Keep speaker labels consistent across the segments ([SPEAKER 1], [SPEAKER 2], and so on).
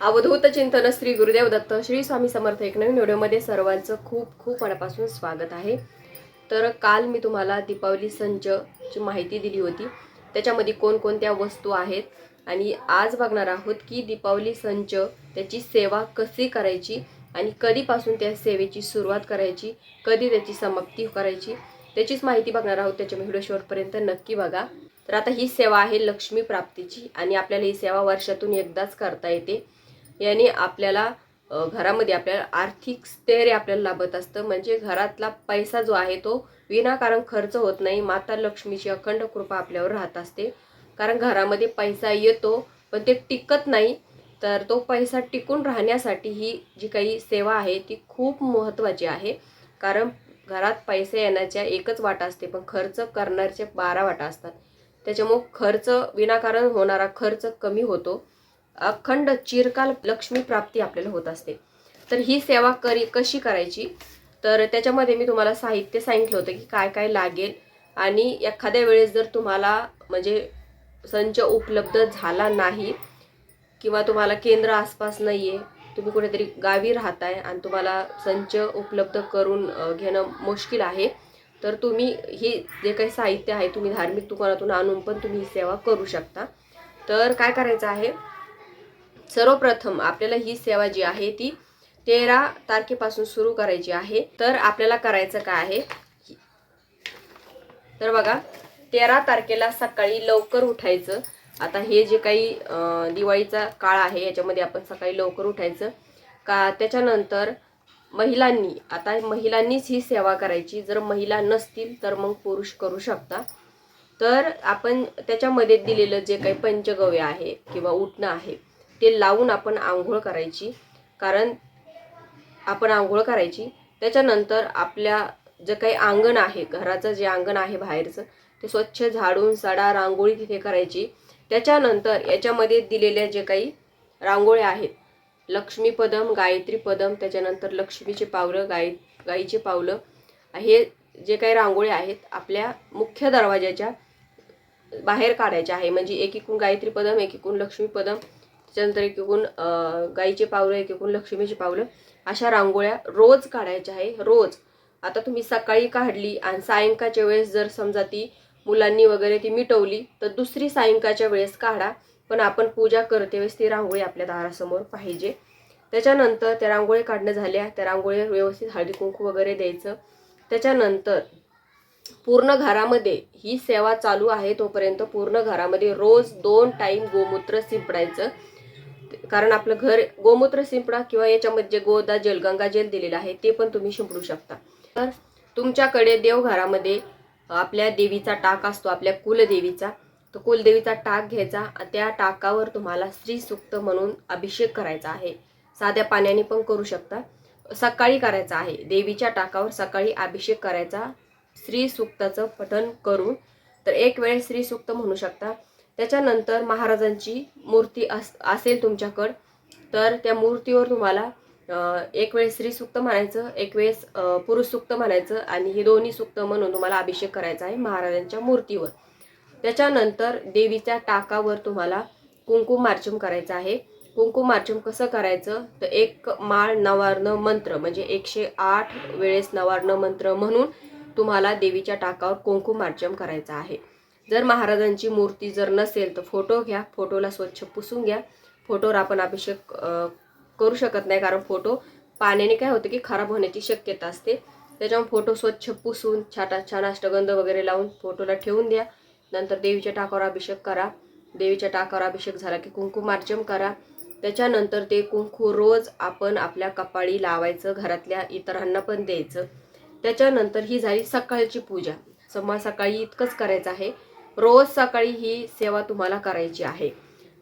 [SPEAKER 1] अवधूत चिंतन श्री गुरुदेव दत्त श्री स्वामी समर्थ एक नवीन व्हिडिओमध्ये सर्वांचं खूप खूप मनापासून स्वागत आहे. तर काल मी तुम्हाला दीपावली संचची माहिती दिली होती. त्याच्यामध्ये कोणकोणत्या वस्तू आहेत आणि आज बघणार आहोत की दीपावली संच त्याची सेवा कशी करायची आणि कधीपासून त्या सेवेची सुरुवात करायची कधी त्याची समाप्ती करायची त्याचीच माहिती बघणार आहोत. त्याच्या व्हिडिओ शेवटपर्यंत नक्की बघा. तर आता ही सेवा आहे लक्ष्मी प्राप्तीची आणि आपल्याला ही सेवा वर्षातून एकदाच करता येते. याने आपल्याला घरामध्ये आपल्याला आर्थिक स्थैर्य आपल्याला लाभत असतं. म्हणजे घरातला पैसा जो आहे तो विनाकारण खर्च होत नाही. माता लक्ष्मीची अखंड कृपा आपल्यावर राहत असते. कारण घरामध्ये पैसा येतो पण ते टिकत नाही. तर तो पैसा टिकून राहण्यासाठी ही जी काही सेवा आहे ती खूप महत्त्वाची आहे. कारण घरात पैसे येण्याच्या एकच वाटा असते पण खर्च करण्याच्या बारा वाटा असतात. त्याच्यामुळं खर्च विनाकारण होणारा खर्च कमी होतो. अखंड चिरकाल लक्ष्मी प्राप्ती आपल्याला होत असते. तर ही सेवा करी कशी करायची? तर त्याच्यामध्ये मी तुम्हाला साहित्य सांगितलं होतं की काय काय लागेल आणि एखाद्या वेळेस जर तुम्हाला म्हणजे संच उपलब्ध झाला नाही किंवा तुम्हाला केंद्र आसपास नाही आहे तुम्ही कुठेतरी गावी राहताय आणि तुम्हाला संच उपलब्ध करून घेणं मुश्किल आहे तर तुम्ही ही जे काही साहित्य आहे तुम्ही धार्मिक दुकानातून आणून पण तुम्ही ही सेवा करू शकता. तर काय करायचं आहे? सर्वप्रथम आपल्याला ही सेवा जी आहे ती तेरा तारखेपासून सुरू करायची आहे. तर आपल्याला करायचं काय आहे? तर बघा तेरा तारखेला सकाळी लवकर उठायचं. आता हे जे काही दिवाळीचा काळ आहे याच्यामध्ये आपण सकाळी लवकर उठायचं. का त्याच्यानंतर महिलांनी आता महिलांनीच ही सेवा करायची. जर महिला नसतील तर मग पुरुष करू शकता. तर आपण त्याच्यामध्ये दिलेलं जे काही पंचगव्य आहे किंवा उठणं आहे ते लावून आपण आंघोळ करायची. कारण आपण आंघोळ करायची. त्याच्यानंतर आपल्या जे काही अंगण आहे घराचं जे अंगण आहे बाहेरचं ते स्वच्छ झाडून सडा रांगोळी तिथे करायची. त्याच्यानंतर याच्यामध्ये दिलेल्या जे काही रांगोळ्या आहेत लक्ष्मी पदम गायत्री पदम त्याच्यानंतर लक्ष्मीचे पावलं गाय गाईचे पावलं हे जे काही रांगोळ्या आहेत आपल्या मुख्य दरवाजाच्या बाहेर काढायच्या आहे. म्हणजे एक एकूण गायत्री पदम एक एकूण लक्ष्मी पदम त्याच्यानंतर एक एकूण गाईचे पावलं एक एकूण लक्ष्मीचे पावलं अशा रांगोळ्या रोज काढायच्या आहे रोज. आता तुम्ही सकाळी काढली आणि सायंकाळच्या वेळेस जर समजा ती मुलांनी वगैरे ती मिटवली तर दुसरी सायंकाळच्या वेळेस काढा. पण आपण पूजा करते वेळेस ती रांगोळी आपल्या दारासमोर पाहिजे. त्याच्यानंतर त्या रांगोळी काढणं झाल्या त्या रांगोळी व्यवस्थित हळदी कुंकू वगैरे द्यायचं. त्याच्यानंतर पूर्ण घरामध्ये ही सेवा चालू आहे तोपर्यंत पूर्ण घरामध्ये रोज दोन टाईम गोमूत्र शिंपडायचं कारण आपलं घर गोमूत्र शिंपडा किंवा याच्यामध्ये जे गोदा जल गंगा जल दिलेलं आहे ते पण तुम्ही शिंपडू शकता. तर तुमच्याकडे देवघरामध्ये आपल्या देवीचा टाक असतो आपल्या कुलदेवीचा. तर कुलदेवीचा टाक घ्यायचा त्या टाकावर तुम्हाला स्त्री सुक्त म्हणून अभिषेक करायचा आहे. साध्या पाण्याने पण करू शकता. सकाळी करायचा आहे. देवीच्या टाकावर सकाळी अभिषेक करायचा. श्री सुक्ताचं पठण करून. तर एक वेळेस श्री सुक्त म्हणू शकता. त्याच्यानंतर महाराजांची मूर्ती अस असेल तुमच्याकडं तर त्या मूर्तीवर तुम्हाला एक वेळेस स्त्री सुक्त म्हणायचं एक वेळेस पुरुष सुक्त म्हणायचं आणि हे दोन्ही सुक्त म्हणून तुम्हाला अभिषेक करायचा आहे महाराजांच्या मूर्तीवर. त्याच्यानंतर देवीच्या टाकावर तुम्हाला कुंकुमार्चन करायचं आहे. कुंकुमार्चन कसं करायचं? तर एक माळ नवार्ण मंत्र म्हणजे एकशे आठ वेळेस नवार्ण मंत्र म्हणून तुम्हाला देवीच्या टाकावर कुंकुमार्चन करायचं आहे. जर महाराजांची मूर्ती जर नसेल तर फोटो घ्या फोटोला स्वच्छ पुसून घ्या. फोटोवर आपण अभिषेक करू शकत नाही कारण फोटो पाण्याने काय होतं की खराब होण्याची शक्यता असते. त्याच्यामुळे फोटो स्वच्छ पुसून छाटा छान अष्टगंध वगैरे लावून फोटोला ठेवून द्या. नंतर देवीच्या टाकावर अभिषेक करा. देवीच्या टाकावर अभिषेक झाला की कुंकुमार्चन करा. त्याच्यानंतर ते कुंकू रोज आपण आपल्या कपाळी लावायचं घरातल्या इतरांना पण द्यायचं. त्याच्यानंतर ही झाली सकाळची पूजा. समा सकाळी इतकंच करायचं आहे. रोज सकाळी ही सेवा तुम्हाला करायची आहे.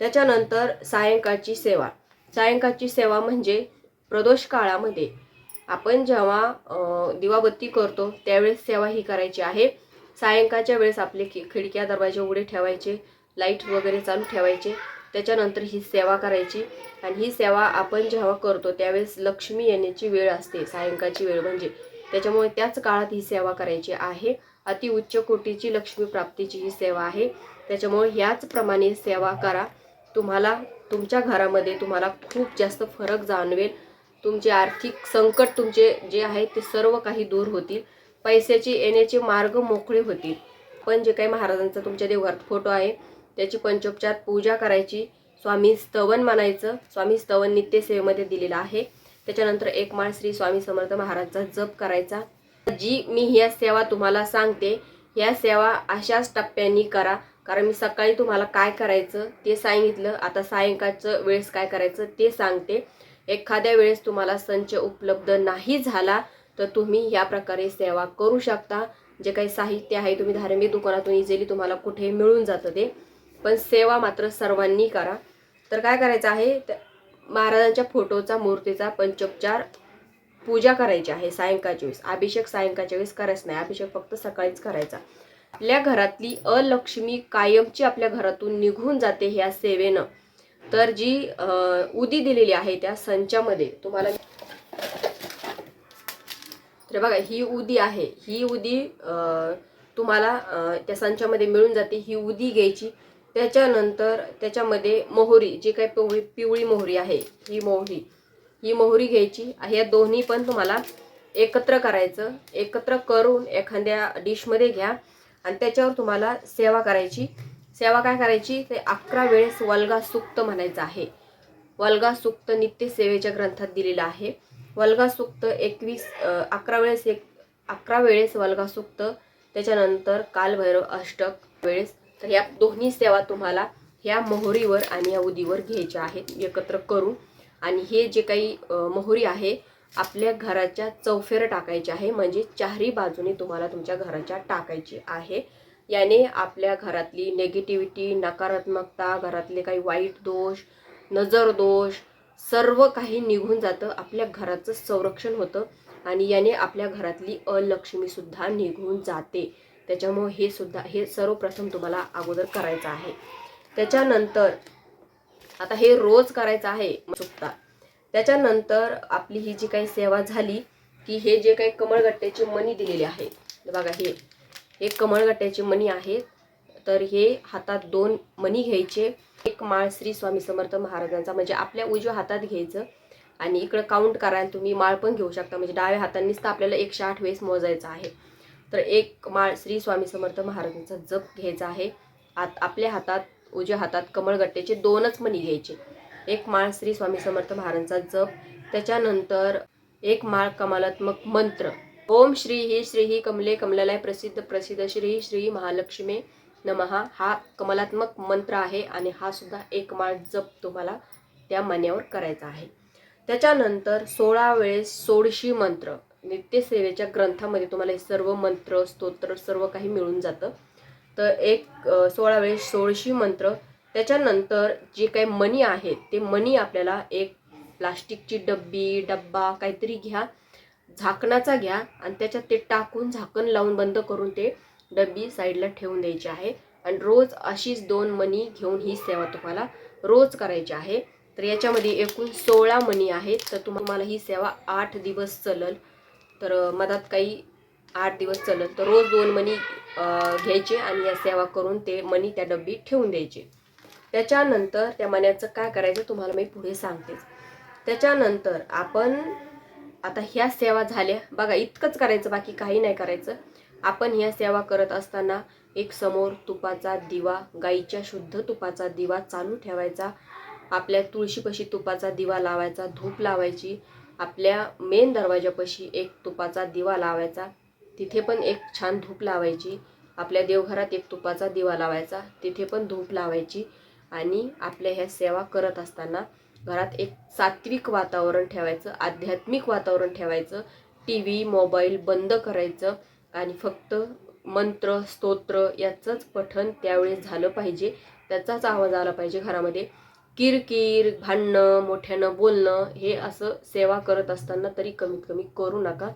[SPEAKER 1] त्याच्यानंतर सायंकाळची सेवा. सायंकाळची सेवा म्हणजे प्रदोष काळामध्ये आपण जेव्हा दिवाबत्ती करतो त्यावेळेस सेवा ही करायची आहे. सायंकाळच्या वेळेस आपले खि खिडक्या दरवाजे उघडे ठेवायचे लाइट वगैरे चालू ठेवायचे त्याच्यानंतर ही सेवा करायची आणि ही सेवा आपण जेव्हा करतो त्यावेळेस लक्ष्मी येण्याची वेळ असते सायंकाळची वेळ म्हणजे. त्याच्यामुळे त्याच काळात ही सेवा करायची आहे. अति उच्च कोटीची लक्ष्मी प्राप्तीची ही सेवा आहे. त्याच्यामुळे ह्याचप्रमाणे सेवा करा. तुम्हाला तुमच्या घरामध्ये तुम्हाला खूप जास्त फरक जाणवेल. तुमचे आर्थिक संकट तुमचे जे आहे ते सर्व काही दूर होतील. पैशाचे येण्याचे मार्ग मोकळे होतील. पण जे काही महाराजांचा तुमच्या देवघरात फोटो आहे त्याची पंचोपचार पूजा करायची. स्वामी स्तवन मानायचं. स्वामी स्तवन नित्यसेवेमध्ये दिलेलं आहे. त्याच्यानंतर एक माळ श्री स्वामी समर्थ महाराजचा जप करायचा. जी मी ह्या सेवा तुम्हाला सांगते ह्या सेवा अशाच टप्प्यांनी करा. कारण मी सकाळी तुम्हाला काय करायचं ते सांगितलं आता सायंकाळचं वेळेस काय करायचं ते सांगते. एखाद्या वेळेस तुम्हाला संच उपलब्ध नाही झाला तर तुम्ही या प्रकारे सेवा करू शकता. जे काही साहित्य आहे तुम्ही धार्मिक दुकानातून इझिली तुम्हाला कुठे मिळून जातं ते. पण सेवा मात्र सर्वांनी करा. तर काय करायचं आहे त- महाराजांच्या फोटोचा मूर्तीचा पंचोपचार पूजा करायची आहे सायंकाळच्या वेळेस. अभिषेक सायंकाळच्या वेळेस करायचं नाही. अभिषेक फक्त सकाळीच करायचा. आपल्या घरातली अलक्ष्मी कायमची आपल्या घरातून निघून जाते ह्या सेवेनं. तर जी उदी दिलेली आहे त्या संचामध्ये तुम्हाला तर बघा ही उदी आहे. ही उदी तुम्हाला त्या संचामध्ये मिळून जाते. ही उदी घ्यायची. त्याच्यानंतर त्याच्यामध्ये मोहरी जी काही पिवळी पिवळी मोहरी आहे ही मोहरी ही मोहरी घ्यायची. ह्या दोन्ही पण तुम्हाला एकत्र करायचं. एकत्र करून एखाद्या डिशमध्ये घ्या. आणि त्याच्यावर तुम्हाला सेवा करायची. सेवा काय करायची? ते अकरा वेळेस वल्गा सुक्त म्हणायचं आहे. वल्गा सुक्त नित्य सेवेच्या ग्रंथात दिलेलं आहे. वल्गा सुक्त एकवीस अकरा वेळेस एक अकरा वेळेस वल्गा सुक्त. त्याच्यानंतर कालभैरव अष्टक वेळेस तर या दोन्ही सेवा तुम्हाला ह्या मोहरीवर आणि या उदीवर घ्यायच्या आहेत एकत्र करून. आणि हे जे काही मोहरी आहे आपल्या घराच्या चौफेर टाकायचे आहे म्हणजे चारही बाजूने तुम्हाला तुमच्या घराच्या टाकायची आहे. याने आपल्या घरातली नेगेटिव्हिटी नकारात्मकता घरातले काही वाईट दोष नजर दोष सर्व काही निघून जातं आपल्या घराचं संरक्षण होतं. आणि याने आपल्या घरातली अलक्ष्मीसुद्धा निघून जाते. त्याच्यामुळे हे सुद्धा हे सर्वप्रथम तुम्हाला अगोदर करायचं आहे. त्याच्यानंतर आता हे रोज करायचं आहे चुकता त्याच्यानंतर आपली ही जी काही सेवा झाली की हे जे काही कमळगट्ट्याची मणी दिलेली आहे बघा हे हे कमळगट्ट्याची मणी आहेत तर हे हातात दोन मणी घ्यायचे. एक माळ श्री स्वामी समर्थ महाराजांचा म्हणजे आपल्या उजव्या हातात घ्यायचं आणि इकडं काउंट करायला तुम्ही माळ पण घेऊ शकता. म्हणजे डाव्या हातांनीच तर आपल्याला एकशे आठ वेळेस मोजायचं आहे. तर एक माळ श्री स्वामी समर्थ महाराजांचा जप घ्यायचा आहे. आत आपल्या हातात उजव्या हातात कमळगट्ट्याचे दोनच मणी घ्यायचे. एक माळ श्री स्वामी समर्थ महाराजांचा जप त्याच्यानंतर एक माळ कमालात्मक मंत्र. ओम श्री ही श्री ही कमले कमलालय प्रसिद्ध प्रसिद्ध श्री श्री महालक्ष्मी नमहा हा कमलात्मक मंत्र आहे आणि हा सुद्धा एक माळ जप तुम्हाला त्या मण्यावर करायचा आहे. त्याच्यानंतर सोळा वेळेस सोळशी मंत्र. नित्यसेवेच्या ग्रंथामध्ये तुम्हाला हे सर्व मंत्र स्तोत्र सर्व काही मिळून जातं. तर एक सोळा वेळेस सोळशी मंत्र. त्याच्यानंतर जे काही मणी आहेत ते मणी आपल्याला एक प्लास्टिकची डब्बी डब्बा काहीतरी घ्या झाकणाचा घ्या आणि त्याच्यात ते टाकून झाकण लावून बंद करून ते डब्बी साईडला ठेवून द्यायची आहे. आणि रोज अशीच दोन मणी घेऊन ही सेवा तुम्हाला रोज करायची आहे. तर याच्यामध्ये एकूण सोळा मणी आहेत. तर तुम्हाला ही सेवा आठ दिवस चलल. तर मधात काही आठ दिवस चालत. तर रोज दोन मणी घ्यायचे आणि या सेवा करून ते मणी त्या डब्बीत ठेवून द्यायचे. त्याच्यानंतर त्या मण्याचं काय करायचं तुम्हाला मी पुढे सांगतेच त्याच्यानंतर आपण आता ह्या सेवा झाल्या. बघा इतकंच करायचं बाकी काही नाही करायचं. आपण ह्या सेवा करत असताना एक समोर तुपाचा दिवा गाईच्या शुद्ध तुपाचा दिवा चालू ठेवायचा. आपल्या तुळशीपाशी तुपाचा दिवा लावायचा धूप लावायची. आपल्या मेन दरवाजापाशी एक तुपाचा दिवा लावायचा. तिथे पण एक छान धूप लावायची. आपल्या देवघरात एक तुपाचा दिवा लावायचा. तिथे पण धूप लावायची आणि आपल्या ह्या सेवा करत असताना घरात एक सात्विक वातावरण ठेवायचं आध्यात्मिक वातावरण ठेवायचं टी व्ही मोबाईल बंद करायचं आणि फक्त मंत्र स्तोत्र याचंच पठण त्यावेळेस झालं पाहिजे. त्याचाच आवाज आला पाहिजे घरामध्ये. किरकिर भांडणं मोठ्यानं बोलणं हे असं सेवा करत असताना तरी कमीत कमी करू नका.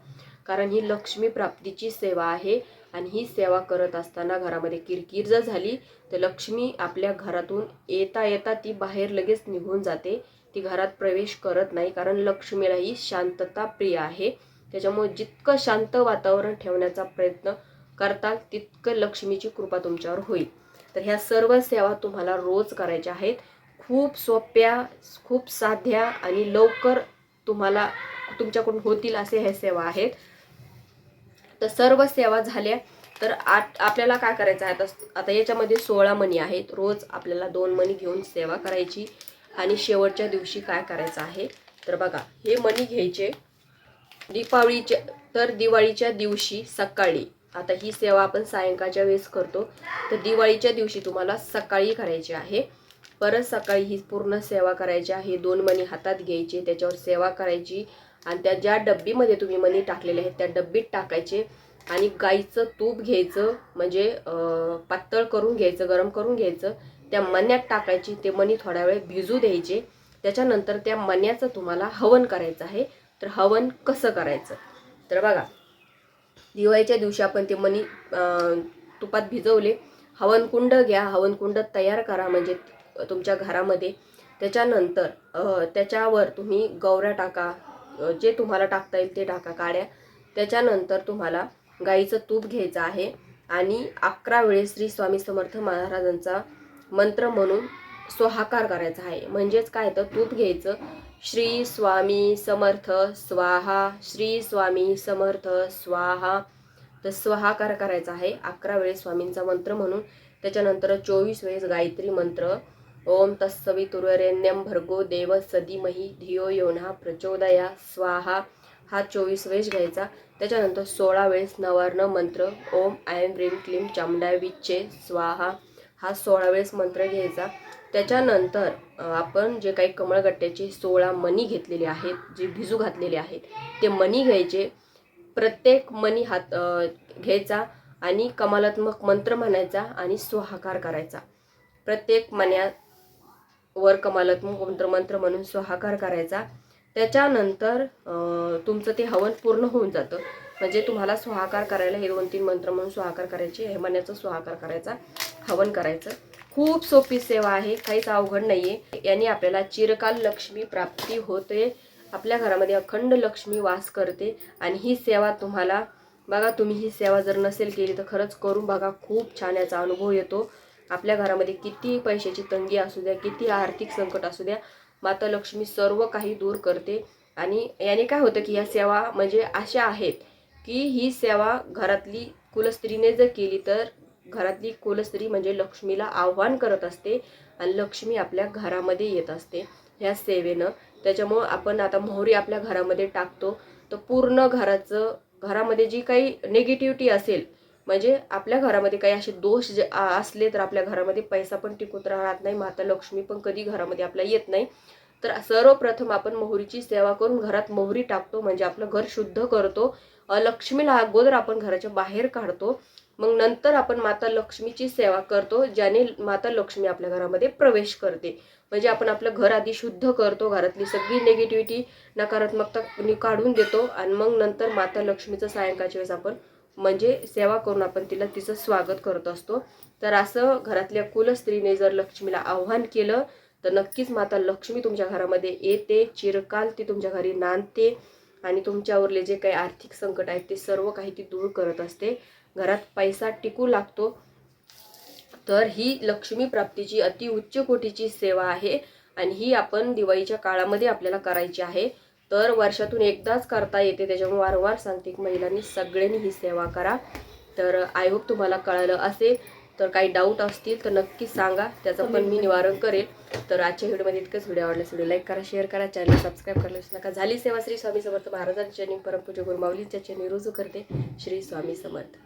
[SPEAKER 1] कारण ही लक्ष्मी प्राप्तीची सेवा आहे आणि ही सेवा करत असताना घरामध्ये किरकिर जर झाली तर लक्ष्मी आपल्या घरातून येता येता ती बाहेर लगेच निघून जाते. ती घरात प्रवेश करत नाही कारण लक्ष्मीला ही शांतता प्रिय आहे. त्याच्यामुळे जितकं शांत वातावरण ठेवण्याचा प्रयत्न करताल तितकं लक्ष्मीची कृपा तुमच्यावर होईल. तर ह्या सर्व सेवा तुम्हाला रोज करायच्या आहेत. खूप सोप्या खूप साध्या आणि लवकर तुम्हाला तुमच्याकडून होतील असे ह्या सेवा आहेत. तर सर्व सेवा झाल्या तर आत आपल्याला काय करायचं आहे? आता आता याच्यामध्ये सोळा मणी आहेत. रोज आपल्याला दोन मणी घेऊन सेवा करायची आणि शेवटच्या दिवशी काय करायचं आहे? तर बघा हे मणी घ्यायचे. दीपावलीच्या तर दिवाळीच्या दिवशी सकाळी आता ही सेवा आपण सायंकाळच्या वेळेस करतो तर दिवाळीच्या दिवशी तुम्हाला सकाळी करायची आहे. परत सकाळी ही पूर्ण सेवा करायची आहे. दोन मणी हातात घ्यायचे त्याच्यावर सेवा करायची आणि त्या ज्या डब्बीमध्ये तुम्ही मणी टाकलेले आहेत त्या डब्बीत टाकायचे आणि गाईचं तूप घ्यायचं म्हणजे पातळ करून घ्यायचं गरम करून घ्यायचं त्या मण्यात टाकायची ते मणी थोड्या वेळ भिजू द्यायचे. त्याच्यानंतर त्या मण्याचं तुम्हाला हवन करायचं आहे. तर हवन कसं करायचं? तर बघा दिवाळीच्या दिवशी आपण ते मणी तुपात भिजवले. हवनकुंड घ्या हवनकुंड तयार करा म्हणजे तुमच्या घरामध्ये. त्याच्यानंतर त्याच्यावर तुम्ही गौऱ्या टाका जे तुम्हाला टाकता येईल ते टाका काड्या. त्याच्यानंतर तुम्हाला गाईचं तूप घ्यायचं आहे आणि अकरा वेळेस श्री स्वामी समर्थ महाराजांचा मंत्र म्हणून स्वाहाकार करायचा आहे. म्हणजेच काय तर तूप घ्यायचं. श्री स्वामी समर्थ स्वाहा श्री स्वामी समर्थ स्वाहा. तर स्वाहाकार करायचा आहे अकरा वेळेस स्वामींचा मंत्र म्हणून. त्याच्यानंतर चोवीस वेळेस गायत्री मंत्र ओम तत्सवितुर्वरेण्यम भर्गो देव सदीमही धियो योना प्रचोदया। स्वाहा हा चोवीस वेळेस घ्यायचा. त्याच्यानंतर सोळा वेळेस नवार्ण मंत्र ओम ऐं ह्रीं क्लीम चामुंडाय विच्चे स्वाहा हा सोळा वेळेस मंत्र घ्यायचा. त्याच्यानंतर आपण जे काही कमळगट्ट्याचे सोळा मणी घेतलेले आहेत जे भिजू घातलेले आहेत ते मणी घ्यायचे. प्रत्येक मणी हात घ्यायचा आणि कमालात्मक मंत्र म्हणायचा आणि स्वाहाकार करायचा. प्रत्येक वर कमालत मंत्र मंत्र म्हणून स्वाहाकार करायचा. त्याच्यानंतर तुमचं ते हवन पूर्ण होऊन जातं. म्हणजे तुम्हाला स्वाहाकार करायला हे दोन तीन मंत्र म्हणून स्वाहाकार करायचे हे मण्याचा स्वाहाकार करायचा हवन करायचं. खूप सोपी सेवा आहे काहीच अवघड नाही आहे याने आपल्याला चिरकाल लक्ष्मी प्राप्ती होते. आपल्या घरामध्ये अखंड लक्ष्मी वास करते आणि ही सेवा तुम्हाला बघा तुम्ही ही सेवा जर नसेल केली तर खरंच करून बघा खूप छान याचा अनुभव येतो. आपल्या घरामध्ये किती पैशाची तंगी असू द्या किती आर्थिक संकट असू द्या माता लक्ष्मी सर्व काही दूर करते. आणि याने काय होतं की या सेवा म्हणजे अशा आहेत की ही सेवा घरातली कुलस्त्रीने जर केली तर घरातली कुलस्त्री म्हणजे लक्ष्मीला आव्हान करत असते आणि लक्ष्मी आपल्या घरामध्ये येत असते ह्या सेवेनं. त्याच्यामुळं आपण आता मोहरी आपल्या घरामध्ये टाकतो. तर पूर्ण घराचं घरामध्ये जी काही निगेटिव्हिटी असेल म्हणजे आपल्या घरामध्ये काही असे दोष जे असले तर आपल्या घरामध्ये पैसा पण टिकून राहत नाही माता लक्ष्मी पण कधी घरामध्ये आपल्या येत नाही. तर सर्वप्रथम आपण मोहरीची सेवा करून घरात मोहरी टाकतो म्हणजे आपलं घर शुद्ध करतो. लक्ष्मीला अगोदर आपण घराच्या बाहेर काढतो. मग नंतर आपण माता लक्ष्मीची सेवा करतो ज्याने माता लक्ष्मी आपल्या घरामध्ये प्रवेश करते. म्हणजे आपण आपलं घर आधी शुद्ध करतो घरातली सगळी निगेटिव्हिटी नकारात्मकता काढून देतो. आणि मग नंतर माता लक्ष्मीचं सायंकाळच्या वेळेस आपण म्हणजे सेवा करून आपण तिला तिचं स्वागत करत असतो. तर असं घरातल्या कुलस्त्रीने जर लक्ष्मीला आव्हान केलं तर नक्कीच माता लक्ष्मी तुमच्या घरामध्ये येते चिरकाल ती तुमच्या घरी नांदते आणि तुमच्यावरले जे काही आर्थिक संकट आहेत ते सर्व काही ती दूर करत असते. घरात पैसा टिकू लागतो. तर ही लक्ष्मी प्राप्तीची अति उच्च कोटीची सेवा आहे आणि ही आपण दिवाळीच्या काळामध्ये आपल्याला करायची आहे. तर वर्षातून एकदाच करता येते. त्याच्यामुळे वारंवार सांगते की महिलांनी सगळ्यांनी ही सेवा करा. तर आय होप तुम्हाला कळालं असेल. तर काही डाऊट असतील तर नक्की सांगा. त्याचं पण मी निवारण करेल. तर आजच्या व्हिडिओमध्ये इतकंच. व्हिडिओ आवडल्यास व्हिडिओ लाईक करा शेअर करा चॅनल सबस्क्राईब करायला विसरू नका. झाली सेवा श्री स्वामी समर्थ महाराजांच्या आणि परमपूज्य गुरुमाऊलींच्या चरणी. रुजू करते श्री स्वामी समर्थ.